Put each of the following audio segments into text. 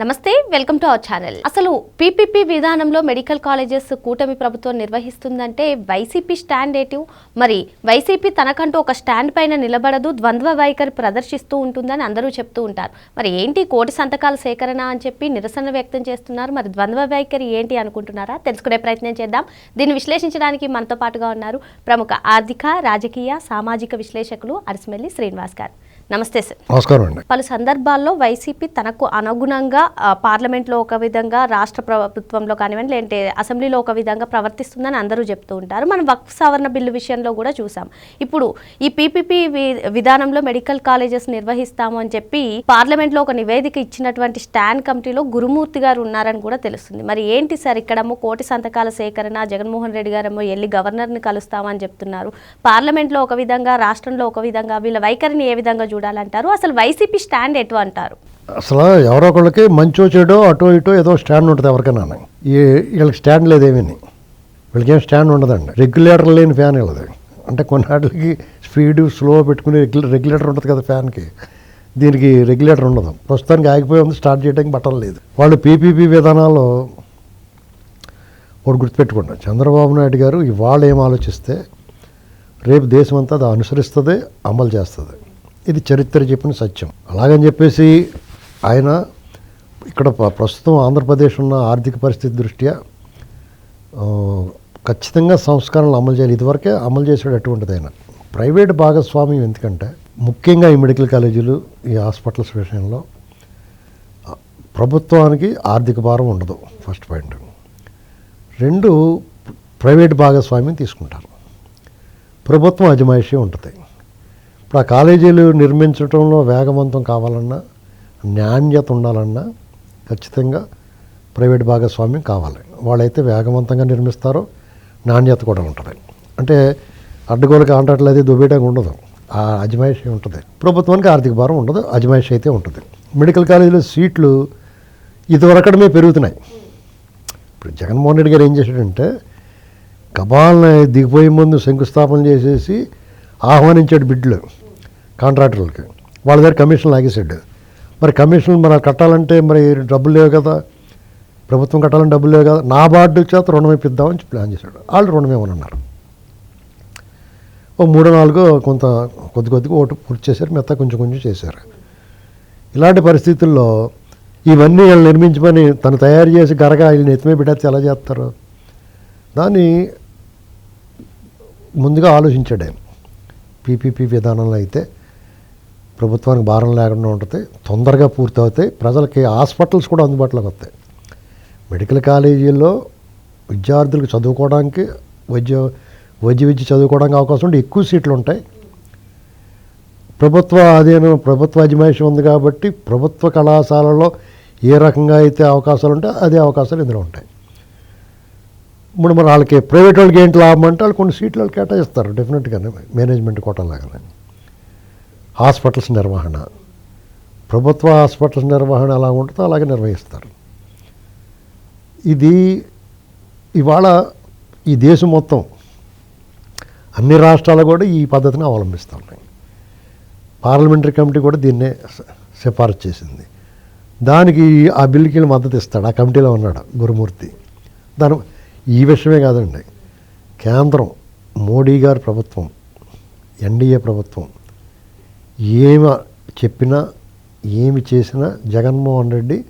నమస్తే welcome to our channel. అసలు PPP విధానంలో మెడికల్ కాలేజెస్ కూటమి ప్రభుత్వం నిర్వహిస్తుందంటే వైసీపీ స్టాండ్ ఏటివ్ మరి వైసీపీ తనకంటూ ఒక స్టాండ్ పైన నిలబడదు ద్వంద్వ వైఖరి ప్రదర్శిస్తూ ఉంటుందని అందరూ చెప్తూ ఉంటారు. మరి ఏంటి కోటి సంతకాల సేకరణ అని చెప్పి నిరసన వ్యక్తం చేస్తున్నారు. మరి ద్వంద్వ వైఖరి ఏంటి అనుకుంటున్నారా? తెలుసుకునే ప్రయత్నం చేద్దాం. దీన్ని విశ్లేషించడానికి మనతో పాటుగా ఉన్నారు ప్రముఖ ఆర్థిక రాజకీయ సామాజిక విశ్లేషకులు అరిసిమెల్లి శ్రీనివాస్ గారు. నమస్తే సార్. నమస్కారం అండి. పలు సందర్భాల్లో వైసీపీ తనకు అనుగుణంగా పార్లమెంట్లో ఒక విధంగా రాష్ట్ర ప్రభుత్వంలో కానివ్వండి లేదంటే అసెంబ్లీలో ఒక విధంగా ప్రవర్తిస్తుందని అందరూ చెప్తూ ఉంటారు. మనం వక్ఫ్ సవరణ బిల్లు విషయంలో కూడా చూసాం. ఇప్పుడు ఈ పీపీపీ విధానంలో మెడికల్ కాలేజెస్ నిర్వహిస్తాము అని చెప్పి పార్లమెంట్లో ఒక నివేదిక ఇచ్చినటువంటి స్టాండ్ కమిటీలో గురుమూర్తి గారు ఉన్నారని కూడా తెలుస్తుంది. మరి ఏంటి సార్ ఇక్కడేమో? కోటి సంతకాల సేకరణ జగన్మోహన్ రెడ్డి గారేమో వెళ్ళి గవర్నర్ని కలుస్తామని చెప్తున్నారు. పార్లమెంట్లో ఒక విధంగా రాష్ట్రంలో ఒక విధంగా వీళ్ళ వైఖరిని ఏ విధంగా చూడాలంటారు. అసలు వైసీపీ స్టాండ్ ఎటు అంటారు? అసలు ఎవరో ఒకళ్ళకి మంచో చెడో అటో ఇటో ఏదో స్టాండ్ ఉంటుంది ఎవరికైనా. ఈ వీళ్ళకి స్టాండ్ లేదేమీ వీళ్ళకి ఏం స్టాండ్ ఉండదండి. రెగ్యులేటర్ లేని ఫ్యాన్ వీళ్ళది. అంటే కొన్నాటికి స్పీడ్ స్లో పెట్టుకుని రెగ్యులేటర్ ఉంటుంది కదా ఫ్యాన్కి. దీనికి రెగ్యులేటర్ ఉండదు. ప్రస్తుతానికి ఆగిపోయి ఉంది స్టార్ట్ చేయడానికి బట్టలు లేదు. వాళ్ళు పీపీపీ విధానాల్లో ఒకటి గుర్తుపెట్టుకోండి. చంద్రబాబు నాయుడు గారు ఇవాళ ఏం ఆలోచిస్తే రేపు దేశం అంతా అది అనుసరిస్తుంది అమలు చేస్తుంది. ఇది చరిత్ర చెప్పిన సత్యం. అలాగని చెప్పేసి ఆయన ఇక్కడ ప్రస్తుతం ఆంధ్రప్రదేశ్ ఉన్న ఆర్థిక పరిస్థితి దృష్ట్యా ఖచ్చితంగా సంస్కరణలు అమలు చేయాలి. ఇదివరకే అమలు చేసాడు అటువంటిది ఆయన ప్రైవేట్ భాగస్వామ్యం ఎందుకంటే ముఖ్యంగా ఈ మెడికల్ కాలేజీలు ఈ హాస్పిటల్స్ విషయంలో ప్రభుత్వానికి ఆర్థిక భారం ఉండదు. First point. రెండు ప్రైవేట్ భాగస్వామ్యం తీసుకుంటారు. ప్రభుత్వం అజమాయిషీ ఉంటుంది. ఇప్పుడు ఆ కాలేజీలు నిర్మించడంలో వేగవంతం కావాలన్నా నాణ్యత ఉండాలన్నా ఖచ్చితంగా ప్రైవేట్ భాగస్వామ్యం కావాలి. వాళ్ళైతే వేగవంతంగా నిర్మిస్తారో నాణ్యత కూడా ఉంటుంది. అంటే అడ్డగోలు కాంట్రాక్ట్లు అయితే దుబ్బేయడానికి ఉండదు. ఆ అజమాయిషీ ఉంటుంది. ప్రభుత్వానికి ఆర్థిక భారం ఉండదు అజమాయిషీ అయితే ఉంటుంది. మెడికల్ కాలేజీలో సీట్లు ఇదివరకడమే పెరుగుతున్నాయి. ఇప్పుడు జగన్మోహన్ రెడ్డి గారు ఏం చేశాడంటే కబాల్ని దిగిపోయే ముందు శంకుస్థాపన చేసేసి ఆహ్వానించాడు బిడ్డలు. కాంట్రాక్టర్లకి. వాళ్ళ దగ్గర కమిషన్ లాగేసాడు మరి కమిషన్లు మరి కట్టాలంటే మరి డబ్బులు లేవు కదా. ప్రభుత్వం కట్టాలని డబ్బులు లేవు కదా. నా బార్డు చేత రుణం ఇప్పిద్దామని ప్లాన్ చేశాడు. వాళ్ళు రుణం ఏమని అన్నారు ఓ మూడో నాలుగో కొంత కొద్ది కొద్దిగా ఓటు పూర్తి చేశారు. మిగతా కొంచెం కొంచెం చేశారు. ఇలాంటి పరిస్థితుల్లో ఇవన్నీ వీళ్ళు నిర్మించమని తను తయారు చేసి గరగా వీళ్ళని ఎత్తిమే పెట్టేస్తే ఎలా చేస్తారు? దాన్ని ముందుగా ఆలోచించాడు ఆయన. పీపీపీ విధానంలో అయితే ప్రభుత్వానికి భారం లేకుండా ఉంటుంది తొందరగా పూర్తవుతాయి. ప్రజలకి హాస్పిటల్స్ కూడా అందుబాటులోకి వస్తాయి. మెడికల్ కాలేజీల్లో విద్యార్థులకు చదువుకోవడానికి వైద్య వైద్య విద్య చదువుకోవడానికి అవకాశం ఉంటే ఎక్కువ సీట్లు ఉంటాయి. ప్రభుత్వ అధీనం ప్రభుత్వ అజమాయిషం ఉంది కాబట్టి ప్రభుత్వ కళాశాలలో ఏ రకంగా అయితే అవకాశాలు ఉంటాయో అదే అవకాశాలు ఇందులో ఉంటాయి. ఇప్పుడు మరి వాళ్ళకి ప్రైవేట్ వాళ్ళకి ఏంటి లాభం అంటే వాళ్ళు కొన్ని సీట్లు వాళ్ళు కేటాయిస్తారు డెఫినెట్గానే. మేనేజ్మెంట్ కోటలాగానే. హాస్పిటల్స్ నిర్వహణ. ప్రభుత్వ హాస్పిటల్స్ నిర్వహణ ఎలా ఉంటుందో అలాగే నిర్వహిస్తారు. ఇది ఇవాళ ఈ దేశం మొత్తం అన్ని రాష్ట్రాలు కూడా ఈ పద్ధతిని అవలంబిస్తూ ఉన్నాయి పార్లమెంటరీ కమిటీ కూడా దీన్నే సిఫార్సు సిఫారసు చేసింది. దానికి ఆ బిల్కి మద్దతు ఇస్తాడు. ఆ కమిటీలో ఉన్నాడు గురుమూర్తి. దాని ఈ విషయమే కాదండి. కేంద్రం మోడీ గారి ప్రభుత్వం ఎన్డీఏ ప్రభుత్వం ఏమి చెప్పినా ఏమి చేసినా జగన్మోహన్ రెడ్డి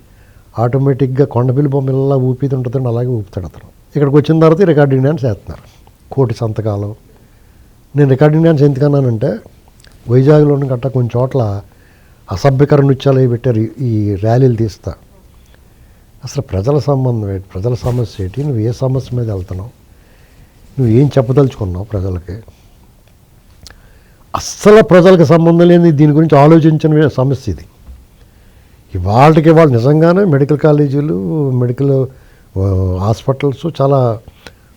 ఆటోమేటిక్గా కొండపిల్లి బొమ్మలా ఊపిది ఉంటుందండి అలాగే ఊపుతాడు అతను. ఇక్కడికి వచ్చిన తర్వాత రికార్డింగ్ డ్యాన్స్ చేస్తున్నారు. కోటి సంతకాలు. నేను రికార్డింగ్ డ్యాన్స్ ఎందుకన్నానంటే వైజాగ్లోని గట్ట కొన్ని చోట్ల అసభ్యకర నృత్యాలు అవి పెట్టారు. ఈ- ఈ ర్యాలీలు తీస్తా. అసలు ప్రజల సంబంధం ఏంటి? ప్రజల సమస్య ఏంటి? నువ్వు ఏ సమస్య మీద వెళ్తున్నావు? నువ్వు ఏం చెప్పదలుచుకున్నావు ప్రజలకి? అస్సలు ప్రజలకు సంబంధం లేని దీని గురించి ఆలోచించిన సమస్య ఇది. ఇవాళకి వాళ్ళు నిజంగానే మెడికల్ కాలేజీలు మెడికల్ హాస్పిటల్స్ చాలా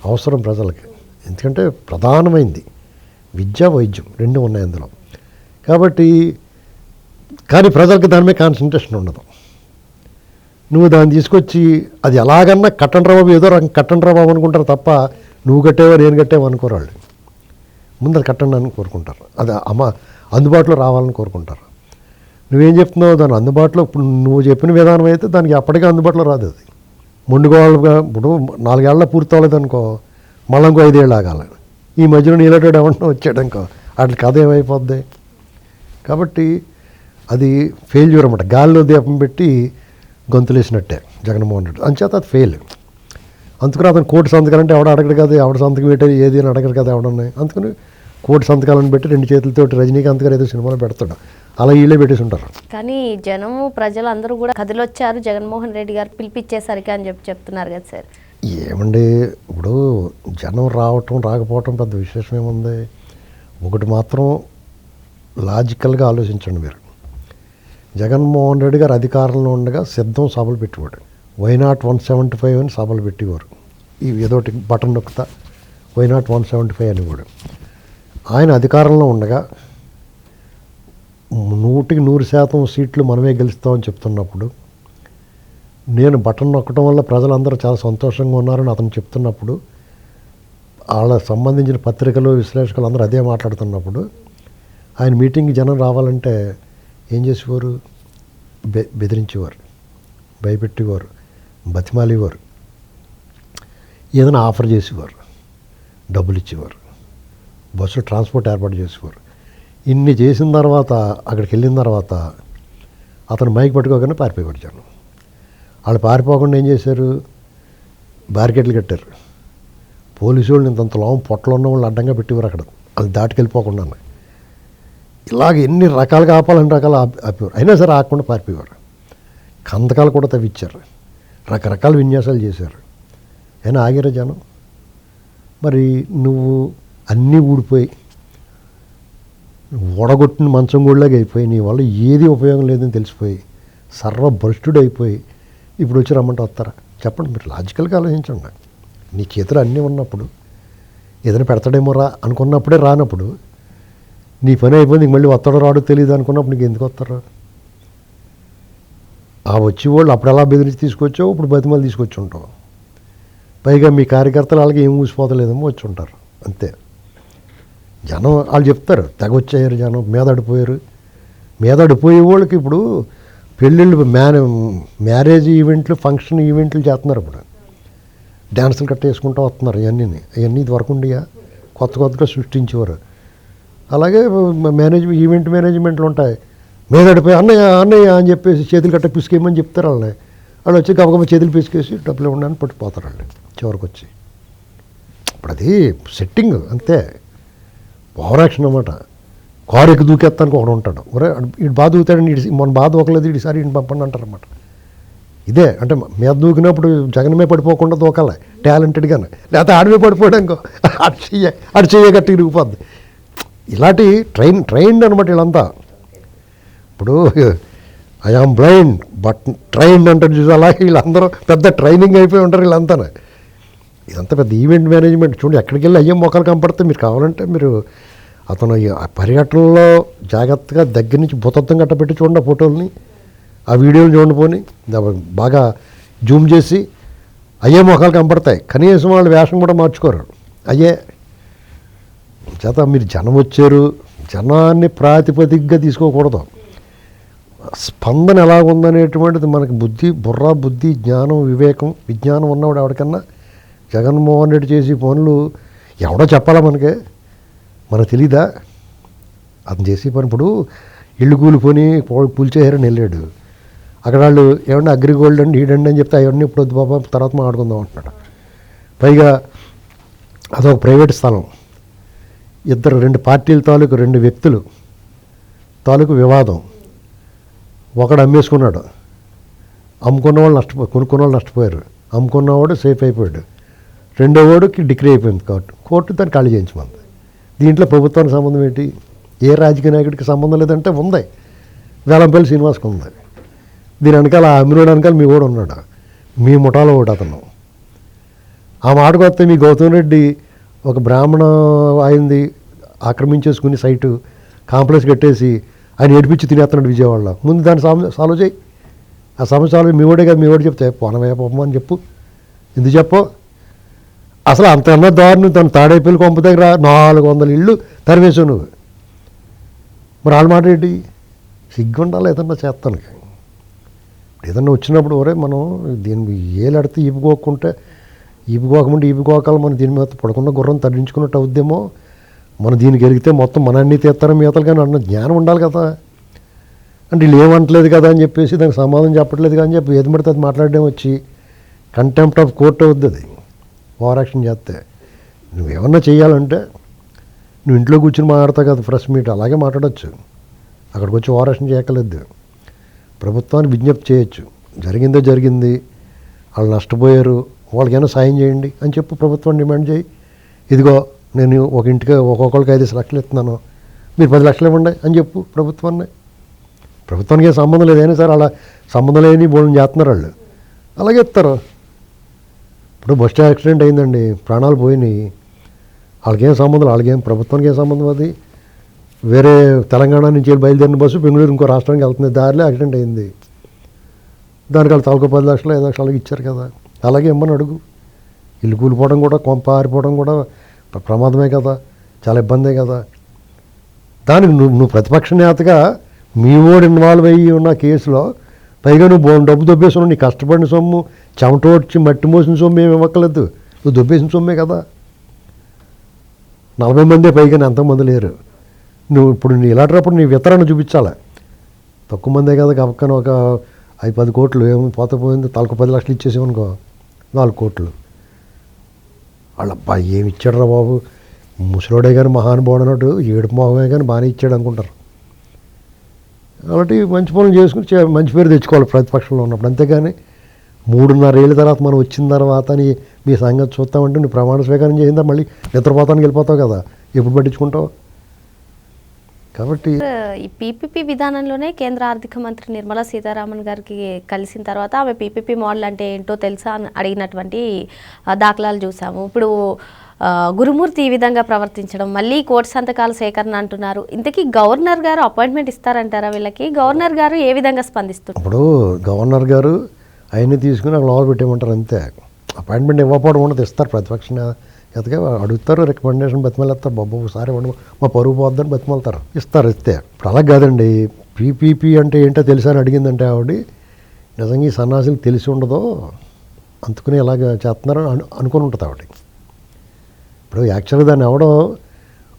అవసరం ప్రజలకి. ఎందుకంటే ప్రధానమైంది విద్య వైద్యం రెండు ఉన్నాయి అందులో. కాబట్టి కానీ ప్రజలకు దాని మీద కాన్సన్ట్రేషన్ ఉండదు. నువ్వు దాన్ని తీసుకొచ్చి అది ఎలాగన్నా కట్టండి రా ఏదో రకం కట్టండి రా అనుకుంటారు తప్ప నువ్వు కట్టేవా నేను కట్టేవా అనుకోరాళ్ళు. ముందర కట్టండి అని కోరుకుంటారు. అది అమ్మ అందుబాటులో రావాలని కోరుకుంటారు. నువ్వేం చెప్తున్నావు? దాని అందుబాటులో నువ్వు చెప్పిన విధానం అయితే దానికి అప్పటికే అందుబాటులో రాదు అది. మొండుగోళ్ళగా ఇప్పుడు నాలుగేళ్ళ పూర్తి అవ్వలేదు అనుకో మళ్ళీ ఇంకో ఐదేళ్ళు ఆగాలి. ఈ మధ్యలో నీలటోడు ఎవరన్నా వచ్చాడు అనుకో వాటి కథ ఏమైపోద్ది? కాబట్టి అది ఫెయిల్యూర్ అనమాట గాలిలో దీపం పెట్టి గొంతులేసినట్టే జగన్మోహన్ రెడ్డి. అంచేత అది ఫెయిల్ అందుకని అతను కోటి సంతకాలంటే ఎవడ అడగడు కదా? ఎవడ సంతకం పెట్టేది ఏది అని అడగరు కదా ఎవడన్నాయి అందుకని కోటి సంతకాలను పెట్టి రెండు చేతులతోటి రజనీకాంత్ గారు ఏదో సినిమాలో పెడతాడు. అలా వీళ్ళే పెట్టేసి ఉంటారు కానీ జనము ప్రజలు అందరూ కూడా కదిలొచ్చారు. జగన్మోహన్ రెడ్డి గారు పిలిపించేసరికి అని చెప్పి చెప్తున్నారు కదా సార్. ఏమండి ఇప్పుడు జనం రావటం రాకపోవటం పెద్ద విశేషం ఏముంది? ఒకటి మాత్రం లాజికల్గా ఆలోచించండి మీరు. జగన్మోహన్ రెడ్డి గారు అధికారంలో ఉండగా సిద్ధం సభలు పెట్టేవాడు. వైనాట్ వన్ సెవెంటీ ఫైవ్ అని సభలు పెట్టేవారు. ఇవి ఏదోటి button నొక్కుతా why not one seventy five అని కూడా ఆయన అధికారంలో ఉండగా నూటికి నూరు శాతం సీట్లు మనమే గెలుస్తామని చెప్తున్నప్పుడు నేను బటన్ నొక్కడం వల్ల ప్రజలందరూ చాలా సంతోషంగా ఉన్నారని అతను చెప్తున్నప్పుడు వాళ్ళ సంబంధించిన పత్రికలు విశ్లేషకులు అందరూ అదే మాట్లాడుతున్నప్పుడు ఆయన మీటింగ్కి జనం రావాలంటే ఏం చేసేవారు? బె బెదిరించేవారు భయపెట్టేవారు బతిమాలేవారు ఏదైనా ఆఫర్ చేసేవారు డబ్బులు ఇచ్చేవారు. బస్సు ట్రాన్స్పోర్ట్ ఏర్పాటు చేసేవారు ఇన్ని చేసిన తర్వాత అక్కడికి వెళ్ళిన తర్వాత అతను మైక్ పట్టుకోగానే పారిపోయేవాడు జనం వాళ్ళు పారిపోకుండా ఏం చేశారు? బ్యారికేడ్లు కట్టారు. పోలీసు వాళ్ళు ఇంతంత లోపం పొట్టలో ఉన్న వాళ్ళు అడ్డంగా పెట్టేవారు అక్కడ. వాళ్ళు దాటుకెళ్ళిపోకుండా ఇలాగ ఎన్ని రకాలుగా ఆపాలని రకాలు ఆపి- ఆపేవారు. అయినా సరే ఆకుండా పారిపోయేవారు. కందకాలు కూడా తవ్విచ్చారు రకరకాల విన్యాసాలు చేశారు. అయినా ఆగిరా జనం? మరి నువ్వు అన్నీ ఊడిపోయి ఓడగొట్టిన మంచం గూడలాగా అయిపోయి నీ వల్ల ఏది ఉపయోగం లేదని తెలిసిపోయి సర్వభ్రష్టుడు అయిపోయి ఇప్పుడు వచ్చి రమ్మంటే వస్తారా? చెప్పండి మీరు లాజికల్గా ఆలోచించండి. నీ చేతులు అన్నీ ఉన్నప్పుడు ఏదైనా పెడతాడేమో రా అనుకున్నప్పుడే రానప్పుడు నీ పని అయిపోయింది మళ్ళీ వస్తాడో రాడో తెలియదు అనుకున్నప్పుడు నీకు ఎందుకు వస్తారు? ఆ వచ్చి వాళ్ళు అప్పుడు ఎలా బెదిరించి తీసుకొచ్చావు ఇప్పుడు బతిమాలు తీసుకొచ్చి ఉంటావు పైగా మీ కార్యకర్తలు వాళ్ళకి ఏం ఊసిపోతలేదేమో వచ్చి ఉంటారు. అంతే. జనం వాళ్ళు చెప్తారు తెగొచ్చారు జనం మీదడిపోయారు. మీదడిపోయే వాళ్ళకి ఇప్పుడు పెళ్ళిళ్ళు మ్యాన్ మ్యారేజ్ ఈవెంట్లు ఫంక్షన్ ఈవెంట్లు చేస్తున్నారు ఇప్పుడు. డ్యాన్సులు కట్ట వేసుకుంటూ వస్తున్నారు ఇవన్నీ ఇవన్నీ ఇది వరకు ఉండియా? కొత్త కొత్తగా సృష్టించేవారు. అలాగే మేనేజ్ ఈవెంట్ మేనేజ్మెంట్లు ఉంటాయి. మీదడిపోయి అన్నయ్య అన్నయ్య అని చెప్పేసి చేతులు కట్ట పిసికేయమని చెప్తారు వాళ్ళని వాళ్ళు వచ్చి గబగబ చేతులు పిసికేసి డబ్బులు ఇవ్వడానికి పట్టుకుపోతారు వాళ్ళు చివరికి వచ్చి ఇప్పుడు అది సెట్టింగ్ అంతే. ఓవర్ యాక్షన్ అనమాట కారు ఎక్కి దూకేస్తానికి ఒకడు ఉంటాడు. ఒరే ఇటు బాధ దూకుతాడని ఇటు మన బాధ ఒకలేదు ఇటుసారి ఇంటి పంపండి అంటారన్నమాట. ఇదే అంటే మీద దూకినప్పుడు జగనమే పడిపోకుండా దూకాలి టాలెంటెడ్గానే. లేకపోతే ఆడమే పడిపోయాడు ఇంకో అటు చెయ్య అటు చెయ్య గట్టి ఇరిగిపోద్ది. ఇలాంటి ట్రైన్ ట్రైన్డ్ అనమాట వీళ్ళంతా. ఇప్పుడు ఐఆమ్ బ్లైండ్ బట్ ట్రైన్డ్ అంటారు చూసి అలాగే వీళ్ళందరూ పెద్ద ట్రైనింగ్ అయిపోయి ఉంటారు వీళ్ళంతా ఇదంతా పెద్ద ఈవెంట్ మేనేజ్మెంట్ చూడండి ఎక్కడికి వెళ్ళి అయ్యే మొక్కలు కనపడితే మీరు కావాలంటే మీరు అతను ఆ పర్యటనలో జాగ్రత్తగా దగ్గర నుంచి భూతత్వం కట్టబెట్టి చూడండి ఆ ఫోటోల్ని ఆ వీడియోలు చూడండి పోని. బాగా జూమ్ చేసి అయ్యే మొక్కలు కనపడతాయి. కనీసం వాళ్ళు వేషం కూడా మార్చుకోరు. అయ్యే చేత మీరు జనం వచ్చారు జనాన్ని ప్రాతిపదికగా తీసుకోకూడదు. స్పందన ఎలా ఉందనేటువంటిది మనకి బుద్ధి బుర్ర బుద్ధి జ్ఞానం వివేకం విజ్ఞానం ఉన్నవాడు ఎవరికన్నా జగన్మోహన్ రెడ్డి చేసే పనులు ఎవడో చెప్పాలా మనకి? మనకు తెలీదా? అతను చేసే పని ఇప్పుడు ఇల్లు కూలిపోని పో- వెళ్ళాడు. అక్కడ వాళ్ళు ఏమన్నా అగ్రిగోల్డ్ అండి ఈడండి అని చెప్తే అవన్నీ ఇప్పుడు వద్దు బాబా తర్వాత మాట్లాడుకుందాం అంటున్నాడు. పైగా అదొక ప్రైవేట్ స్థలం. ఇద్దరు రెండు పార్టీల తాలూకు రెండు వ్యక్తులు తాలూకు వివాదం. ఒకడు అమ్మేసుకున్నాడు. అమ్ముకున్న వాళ్ళు నష్టపో కొనుక్కున్న వాళ్ళు నష్టపోయారు. అమ్ముకున్నవాడు సేఫ్ అయిపోయాడు. రెండో ఓడుకి డిగ్రీ అయిపోయింది కోర్టు కోర్టు దాన్ని ఖాళీ చేయించమంది. దీంట్లో ప్రభుత్వానికి సంబంధం ఏంటి? ఏ రాజకీయ నాయకుడికి సంబంధం లేదంటే ఉంది. వేలంపల్లి శ్రీనివాస్కి ఉంది. దీని వెనకాల ఆ అమ్మినోడు వెనకాల మీ కూడా ఉన్నాడు? మీ ముఠాలో ఒకటి అతను. ఆ మాటకు వస్తే మీ గౌతమ్ రెడ్డి ఒక బ్రాహ్మణ అయింది ఆక్రమించేసుకుని సైటు కాంప్లెక్స్ కట్టేసి ఆయన ఏడిపించి తినేస్తున్నాడు విజయవాడలో. ముందు దాన్ని సాల్వ్ సాల్వ్ చేయి. ఆ సమస్య సాల్వ్ మీ ఓడే కదా మీ ఓడి చెప్తే పోనవే పొమ్మని అని చెప్పు. ఎందుకు చెప్పు అసలు అంత అన్న దారుణం తను తాడైపోయి కొంప దగ్గర నాలుగు వందల ఇళ్ళు తరివేశావు నువ్వు. మరి వాళ్ళ మాట ఏంటి? సిగ్గుండాలి ఏదన్నా చేస్తానికి. ఏదన్నా వచ్చినప్పుడు ఒరే మనం దీన్ని ఏలడితే ఈపుకోకుంటే ఈపుకోకముంటే ఈపుకోకాలి మనం దీని మీద పడకుండా గుర్రం తగ్గించుకున్నట్టు అవుద్దేమో. మనం దీనికి ఎరిగితే మొత్తం మన అన్ని తీస్తారా మిగతాలు కానీ అన్న జ్ఞానం ఉండాలి కదా. అంటే వీళ్ళు ఏమంటలేదు కదా అని చెప్పేసి దానికి సమాధానం చెప్పట్లేదు కదా అని చెప్పి ఏది పడితే అది మాట్లాడడం వచ్చి కంటెంప్ట్ ఆఫ్ కోర్ట్ అవుద్ది అది. ఓవర్ యాక్షన్ చేస్తే నువ్వేమన్నా చేయాలంటే నువ్వు ఇంట్లో కూర్చుని మాట్లాడతావు కదా ప్రెస్ మీట్ అలాగే మాట్లాడచ్చు. అక్కడికి వచ్చి ఓవర్ యాక్షన్ చేయక్కర్లేదు. ప్రభుత్వానికి విజ్ఞప్తి చేయొచ్చు. జరిగిందో జరిగింది వాళ్ళు నష్టపోయారు వాళ్ళకైనా సాయం చేయండి అని చెప్పి ప్రభుత్వం డిమాండ్ చేయి. ఇదిగో నేను ఒక ఇంటికి ఒక్కొక్కరికి ఐదు లక్షలు ఇస్తున్నాను. మీరు పది లక్షలు ఇవ్వండి అని చెప్పు ప్రభుత్వాన్ని. ప్రభుత్వానికి ఏం సంబంధం లేదైనా సరే అలా సంబంధం లేని బోల్ని చేస్తున్నారు వాళ్ళు. అలాగే ఇస్తారు. ఇప్పుడు బస్ యాక్సిడెంట్ అయిందండి. ప్రాణాలు పోయినాయి. వాళ్ళకేం సంబంధం? వాళ్ళకేం ప్రభుత్వానికి ఏం సంబంధం అది? వేరే తెలంగాణ నుంచి బయలుదేరిన బస్సు బెంగళూరు ఇంకో రాష్ట్రానికి వెళ్తుంది. దారిలో యాక్సిడెంట్ అయింది. దానికి వాళ్ళు తలకు పది లక్షలు ఐదు లక్షలు ఇచ్చారు కదా. అలాగే ఇమ్మని అడుగు? ఇల్లు కూలిపోవడం కూడా కొంప ఆరిపోవడం కూడా ప్రమాదమే కదా. చాలా ఇబ్బందే కదా. దానికి నువ్వు నువ్వు ప్రతిపక్ష నేతగా మీ ఓడి ఇన్వాల్వ్ అయ్యి ఉన్న కేసులో పైగా నువ్వు డబ్బు దొబ్బేసిన నీ కష్టపడిన సొమ్ము చెమట వచ్చి మట్టి మోసిన సొమ్ము ఏమి ఇవ్వక్కర్లేదు. నువ్వు దొబ్బేసిన సొమ్మే కదా. నలభై మందే పైగా ఎంతమంది లేరు. నువ్వు ఇప్పుడు నీ ఇలాంటప్పుడు నీ వితరణ చూపించాలి? తక్కువ మందే కదా గబక్కన ఒక ఐదు పది కోట్లు ఏమో పోత పోయింది తలకు పది లక్షలు ఇచ్చేసామనుకో నాలుగు కోట్లు. వాళ్ళ అబ్బాయి ఏమి ఇచ్చాడురా బాబు? ముసలోడే కానీ మహానుభావుడు అన్నట్టు ఏడుపు మొహమే కానీ బాగానే ఇచ్చాడు అనుకుంటారు. కాబట్టి మంచి పనులు చేసుకుని మంచి పేరు తెచ్చుకోవాలి ప్రతిపక్షంలో ఉన్నప్పుడు. అంతేగాని మూడున్నర ఏళ్ళ తర్వాత మనం వచ్చిన తర్వాత నీ మీ సంగతి చూస్తామంటే నువ్వు ప్రమాణ స్వీకారం చేసిందా మళ్ళీ నిద్రపోతానికి వెళ్ళిపోతావు కదా. ఎప్పుడు పట్టించుకుంటావు? కాబట్టి ఈ పీపీపీ విధానంలోనే కేంద్ర ఆర్థిక మంత్రి నిర్మలా సీతారామన్ గారికి కలిసిన తర్వాత ఆమె పీపీపీ మోడల్ అంటే ఏంటో తెలుసా అని అడిగినటువంటి దాఖలాలు చూసాము. ఇప్పుడు గురుమూర్తి ఈ విధంగా ప్రవర్తించడం మళ్ళీ కోర్టు సంతకాల సేకరణ అంటున్నారు. ఇంతకీ గవర్నర్ గారు అపాయింట్మెంట్ ఇస్తారంటారా వీళ్ళకి? గవర్నర్ గారు ఏ విధంగా స్పందిస్తారు ఇప్పుడు గవర్నర్ గారు ఆయన్ని తీసుకుని అక్కడ లోపల పెట్టేయమంటారు అంతే. అపాయింట్మెంట్ ఇవ్వకపోవడం ఉండదు ఇస్తారు ప్రతిపక్ష నేతగా అడుగుతారు రికమెండేషన్ బతిమలేస్తారు బాబు ఒకసారి ఇవ్వండి మా పరుగు పోద్దని బతిమలుతారు. ఇస్తారు ఇస్తే ఇప్పుడు అలా కాదండి. పీపీపీ అంటే ఏంటో తెలుసా అని అడిగిందంటే ఆవిడ నిజంగా ఈ సన్నాసులకు తెలిసి ఉండదో అందుకుని ఇలాగ చేస్తున్నారని అను అనుకుని ఉంటుంది ఆవిడ ఇప్పుడు యాక్చువల్గా దాన్ని అవ్వడం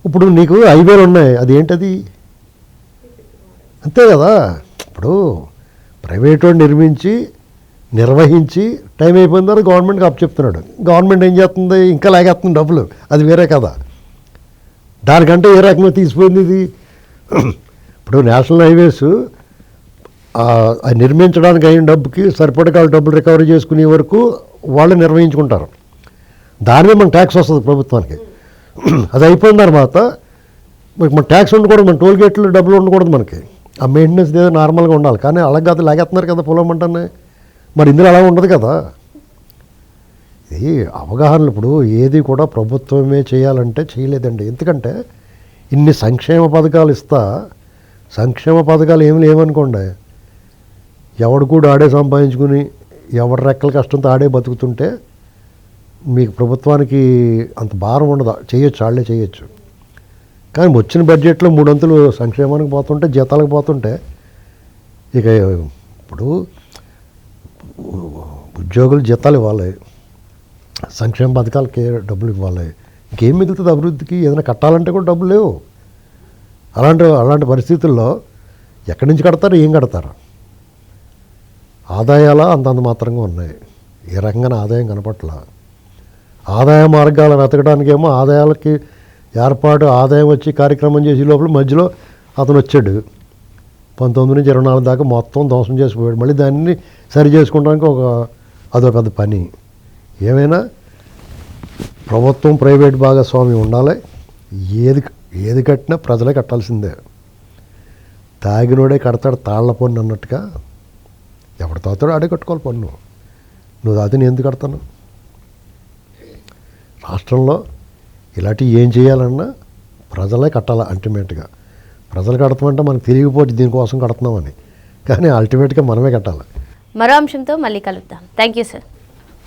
ఇప్పుడు నీకు హైవేలు ఉన్నాయి అది ఏంటది అంతే కదా? ఇప్పుడు ప్రైవేట్ వాడు నిర్మించి నిర్వహించి టైం అయిపోయిన తర్వాత గవర్నమెంట్కి అప్ చెప్తున్నాడు. గవర్నమెంట్ ఏం చేస్తుంది? ఇంకా లాగేస్తుంది డబ్బులు. అది వేరే కదా. దానికంటే ఏ రకంగా తీసిపోయింది ఇది? ఇప్పుడు నేషనల్ హైవేస్ అది నిర్మించడానికి అయిన డబ్బుకి సరిపడకాల డబ్బులు రికవరీ చేసుకునే వరకు వాళ్ళు నిర్వహించుకుంటారు. దాని మీద మన ట్యాక్స్ వస్తుంది ప్రభుత్వానికి. అది అయిపోయిన తర్వాత మన ట్యాక్స్ ఉండకూడదు మన టోల్ గేట్లు డబ్బులు ఉండకూడదు మనకి. ఆ మెయింటెనెన్స్ ఏదో నార్మల్గా ఉండాలి. కానీ అలాగే అది లాగేస్తున్నారు కదా పొలం మరి ఇందులో అలా ఉండదు కదా. ఇది అవగాహనలు ఇప్పుడు ఏది కూడా ప్రభుత్వమే చేయాలంటే చేయలేదండి. ఎందుకంటే ఇన్ని సంక్షేమ పథకాలు ఇస్తా సంక్షేమ పథకాలు ఏమి లేవనుకోండి. ఎవడు కూడా ఆడే సంపాదించుకుని ఎవడు రెక్కల కష్టంతో ఆడే బతుకుతుంటే మీకు ప్రభుత్వానికి అంత భారం ఉండదు? చేయొచ్చు వాళ్ళే చేయొచ్చు. కానీ వచ్చిన బడ్జెట్లో మూడొంతులు సంక్షేమానికి పోతుంటే జీతాలకు పోతుంటే ఇక ఇప్పుడు ఉద్యోగులు జీతాలు ఇవ్వాలి సంక్షేమ పథకాలకి డబ్బులు ఇవ్వాలి. ఇంకేం మిగులుతుంది అభివృద్ధికి? ఏదైనా కట్టాలంటే కూడా డబ్బులు లేవు. అలాంటి అలాంటి పరిస్థితుల్లో ఎక్కడి నుంచి కడతారు ఏం కడతారు? ఆదాయాల అంతంత మాత్రంగా ఉన్నాయి. ఏ రకంగా ఆదాయం కనపట్లా? ఆదాయ మార్గాలు అతకడానికేమో ఆదాయాలకి ఏర్పాటు ఆదాయం వచ్చి కార్యక్రమం చేసే లోపల మధ్యలో అతను వచ్చాడు. పంతొమ్మిది నుంచి ఇరవై నాలుగు దాకా మొత్తం ధ్వంసం చేసిపోయాడు. మళ్ళీ దాన్ని సరి చేసుకోవడానికి ఒక అదో పెద్ద పని. ఏమైనా? ప్రభుత్వం ప్రైవేట్ భాగస్వామ్యం ఉండాలి. ఏది ఏది కట్టినా ప్రజలే కట్టాల్సిందే. తాగినోడే కడతాడు తాళ్ళ పన్ను అన్నట్టుగా. ఎవడు తాతాడో ఆడే కట్టుకోవాలి పన్ను. నువ్వు తాగితే నేను ఎందుకు కడతాను? రాష్ట్రంలో ఇలాంటివి ఏం చేయాలన్నా ప్రజలే కట్టాలి అల్టిమేట్గా. ప్రజలు కడతామంటే మనకు తెలియకపోతే దీనికోసం కడుతున్నామని. కానీ అల్టిమేట్గా మనమే కట్టాలి. మరో అంశంతో మళ్ళీ కలుద్దాం. Thank you sir.